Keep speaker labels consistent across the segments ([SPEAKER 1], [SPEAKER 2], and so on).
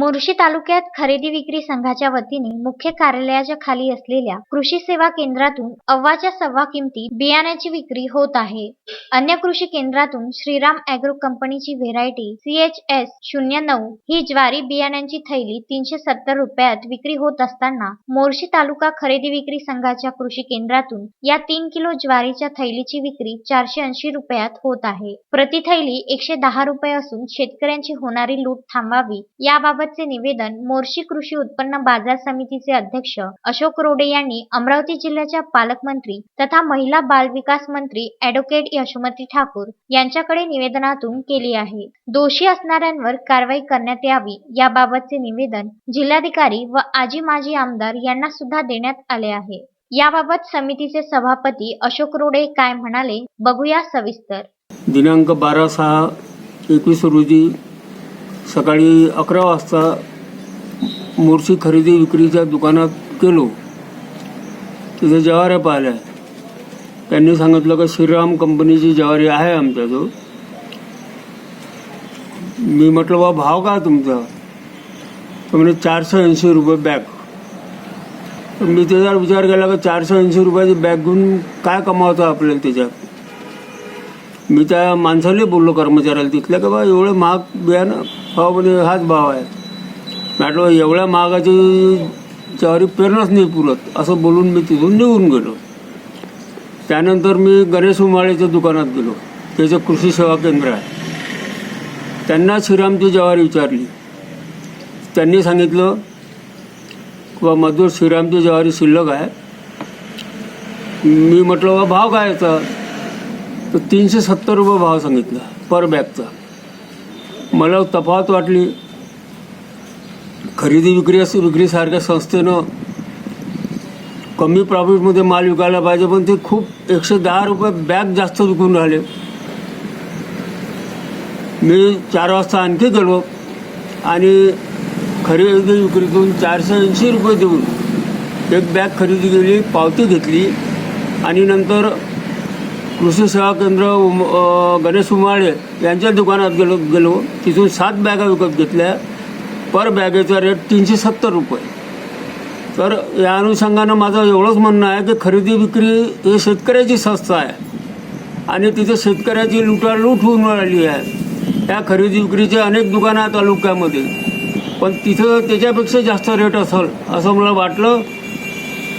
[SPEAKER 1] मोर्शी तालुक्यात खरेदी विक्री संघाच्या वतीने मुख्य कार्यालयाच्या खाली असलेल्या कृषी सेवा केंद्रातून अव्वाच्या सव्वा किमती बियाण्याची विक्री होत आहे. अन्य कृषी केंद्रातून श्रीराम अॅग्रो कंपनीची व्हेरायटी सी एच एस शून्य नऊ ही ज्वारी बियाण्यांची थैली तीनशे सत्तर रुपयात विक्री होत असताना मोर्शी तालुका खरेदी विक्री संघाच्या कृषी केंद्रातून या तीन किलो ज्वारीच्या थैलीची विक्री चारशे ऐंशी रुपयात होत आहे. प्रति थैली एकशे दहा रुपये असून शेतकऱ्यांची होणारी लूट थांबावी याबाबत याबाबतचे निवेदन मोर्शी कृषी उत्पन्न बाजार समितीचे अध्यक्ष अशोक रोडे यांनी अमरावती जिल्ह्याच्या पालकमंत्री तथा महिला बाल विकास मंत्री अॅडव्होकेट यशोमती ठाकूर यांच्याकडे निवेदनातून केली आहे. दोषी असणाऱ्यांवर कारवाई करण्यात यावी याबाबतचे निवेदन जिल्हाधिकारी व आजी माजी आमदार यांना सुद्धा देण्यात आले आहे. याबाबत समितीचे सभापती अशोक रोडे काय म्हणाले बघूया सविस्तर.
[SPEAKER 2] दिनांक बारा सहा एकवीस रोजी सकाळी अकरा वाजता मोर्शी खरेदी विक्रीच्या दुकानात गेलो. तिथे जवाऱ्या पाहिल्या. त्यांनी सांगितलं का श्रीराम कंपनीची जवारी आहे आमच्याजवळ. मी म्हटलं बा भाव का तुमचा? तर म्हणजे चारशे ऐंशी रुपये बॅग. तर मी त्याच्यावर विचार केला का चारशे ऐंशी रुपयाची बॅग घेऊन काय कमावतं आपल्याला त्याच्यात? मी त्या माणसाला बोललो कर्मचाऱ्याला तिथल्या का बा एवढं महाग बियाणं हो, भाव म्हणजे हाच भाव आहे. म्हटलं एवढ्या महागाची ज्वारी पेरणंच नाही पुरत असं बोलून मी तिथून निघून गेलो. त्यानंतर मी गणेश उमाळेच्या दुकानात गेलो. त्याचं कृषी सेवा केंद्र आहे. त्यांना श्रीरामची ज्वारी विचारली. त्यांनी सांगितलं किंवा मजूर श्रीरामची ज्वारी शिल्लक आहे. मी म्हटलं बा भाव काय याचा? तर तीनशे सत्तर रुपये भाव सांगितला पर बॅगचा. मला तफावत वाटली. खरेदी विक्री असं विक्रीसारख्या संस्थेनं कमी प्रॉफिटमध्ये माल विकायला पाहिजे पण ते खूप एकशे दहा रुपये बॅग जास्त विकून राहिले. मी चार वाजता आणखी गेलो आणि खरेदी विक्रीतून चारशे ऐंशी रुपये देऊन एक बॅग खरेदी केली पावती घेतली आणि नंतर कृषी सेवा केंद्र उम गणेश उमाळे यांच्या दुकानात गेलो गेलो. तिथून सात बॅगा विकत घेतल्या. पर बॅगेचा रेट तीनशे सत्तर रुपये. तर या अनुषंगानं माझं एवढंच म्हणणं आहे की खरेदी विक्री हे शेतकऱ्याची संस्था आहे. आणि तिथे शेतकऱ्याची लुटालूट होऊन राहिली आहे. त्या खरेदी विक्रीचे अनेक दुकानं आहेत तालुक्यामध्ये. पण तिथं त्याच्यापेक्षा जास्त रेट असेल असं मला वाटलं.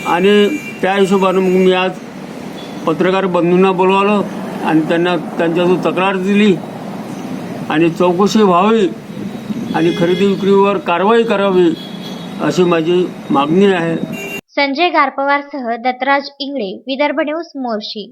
[SPEAKER 2] आणि त्या हिशोबानं मग मी आज पत्रकार बंधूंना बोलवलं आणि त्यांना त्यांच्याजवळ तक्रार दिली. आणि चौकशी व्हावी आणि खरेदी विक्रीवर कारवाई करावी अशी माझी मागणी आहे.
[SPEAKER 1] संजय गारपवारसह दत्तराज इंगळे विदर्भ न्यूज मोर्शी.